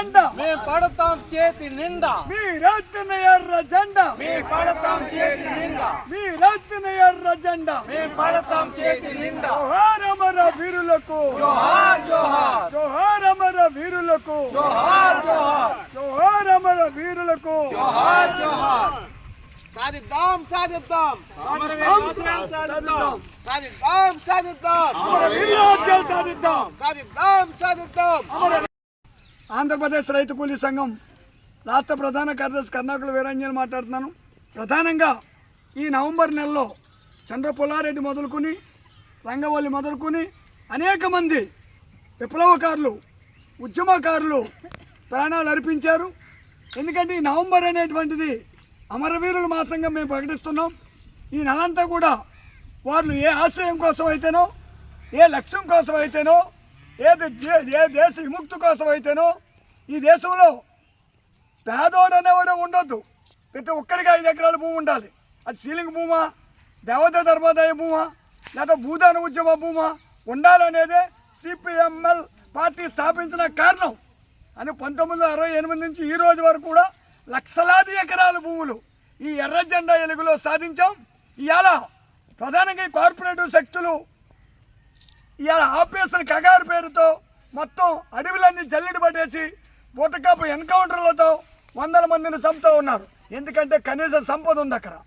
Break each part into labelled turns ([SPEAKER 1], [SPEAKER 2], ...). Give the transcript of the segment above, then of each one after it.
[SPEAKER 1] జెండా.
[SPEAKER 2] మేము పడతాం చేతి నిండా.
[SPEAKER 1] మీరెత్తిన ఎర్ర జెండా.
[SPEAKER 2] మేము పడతాం చేతి నిండా. మీరెత్తిన ఎర్ర జెండా. మేము పడతాం చేతి నిండా.
[SPEAKER 1] జోహార్ అమర వీరులకు.
[SPEAKER 2] జోహార్ జోహార్.
[SPEAKER 1] జోహార్ అమర వీరులకు.
[SPEAKER 2] జోహార్ జోహార్.
[SPEAKER 1] జోహార్ అమర వీరులకు.
[SPEAKER 2] జోహార్ జోహార్. సాధిద్దాం సాధిద్దాం
[SPEAKER 1] సాధిద్దాం
[SPEAKER 2] సాధిద్దాం సాధిద్దాం సాధిద్దాం
[SPEAKER 1] సాధిద్దాం ఆంధ్రప్రదేశ్ రైతు కూలీ సంఘం రాష్ట్ర ప్రధాన కార్యదర్శి కర్ణాకుల వీరంజన్ మాట్లాడుతున్నాను. ప్రధానంగా ఈ నవంబర్ నెలలో చంద్రపుల్లారెడ్డి మొదలుకొని రంగవల్లి మొదలుకొని అనేక మంది విప్లవకారులు ఉద్యమకారులు ప్రాణాలు అర్పించారు. ఎందుకంటే ఈ నవంబర్ అనేటువంటిది అమరవీరుల మాసంగా మేము ప్రకటిస్తున్నాం. ఈ నెలంతా కూడా వాళ్ళు ఏ ఆశ్రయం కోసం అయితేనో ఏ లక్ష్యం కోసం అయితేనో ఏ ఏ దేశ విముక్తి కోసం అయితేనో ఈ దేశంలో పేదోడు అనేవాడు ఉండొద్దు. ప్రతి ఒక్కరికి ఐదు ఎకరాల భూమి ఉండాలి. అది సీలింగ్ భూమా దేవత ధర్మోదయ భూమా లేదా భూదాన ఉద్యమ భూమా ఉండాలనేదే సిపిఎంఎల్ పార్టీ స్థాపించిన కారణం. అని పంతొమ్మిది వందల అరవై ఎనిమిది నుంచి ఈ రోజు వరకు కూడా లక్షలాది ఎకరాల భూములు ఈ ఎర్ర జెండా ఎలుగులో సాధించాం. ఇవాళ ప్రధానంగా ఈ కార్పొరేటివ్ శక్తులు ఇవాళ ఆపరేషన్ కగారు పేరుతో మొత్తం అడవులన్నీ జల్లెడు పట్టేసి బూటకాపు ఎన్కౌంటర్లతో వందల మందిని చంపుతూ ఉన్నారు. ఎందుకంటే కనీస సంపద ఉంది అక్కడ.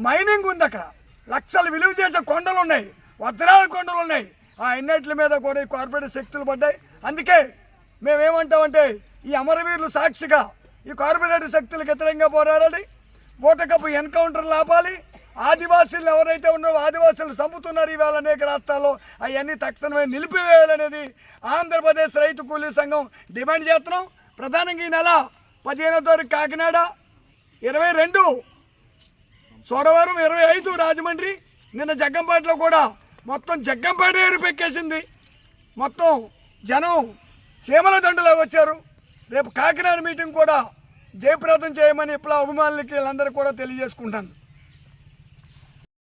[SPEAKER 1] మైనింగ్ ఉంది అక్కడ. లక్షలు విలువ చేసే కొండలు ఉన్నాయి. వజ్రాల కొండలు ఉన్నాయి. ఆ ఎన్నిట్ల మీద కూడా ఈ కార్పొరేట్ శక్తులు పడ్డాయి. అందుకే మేమేమంటామంటే ఈ అమరవీరులు సాక్షిగా ఈ కార్పొరేట్ శక్తులకు వ్యతిరేకంగా పోరాడాలి. బూటకపు ఎన్కౌంటర్లు ఆపాలి. ఆదివాసీలు ఎవరైతే ఉన్నారో ఆదివాసీలు చంపుతున్నారు ఇవాళ అనేక రాష్ట్రాల్లో. అవన్నీ తక్షణమే నిలిపివేయాలనేది ఆంధ్రప్రదేశ్ రైతు కూలీ సంఘం డిమాండ్ చేస్తున్నాం. ప్రధానంగా ఈ నెల పదిహేనో తారీఖు కాకినాడ ఇరవై రెండు సోడవరం ఇరవై ఐదు రాజమండ్రి నిన్న జగ్గంపేటలో కూడా మొత్తం జగ్గంపేట ఏరిపెక్కేసింది మొత్తం జనం సీమల దండులో వచ్చారు. రేపు కాకినాడ మీటింగ్ కూడా జయప్రదం చేయమని ఇప్పుడు అభిమానులకి వీళ్ళందరూ కూడా తెలియజేసుకుంటాను.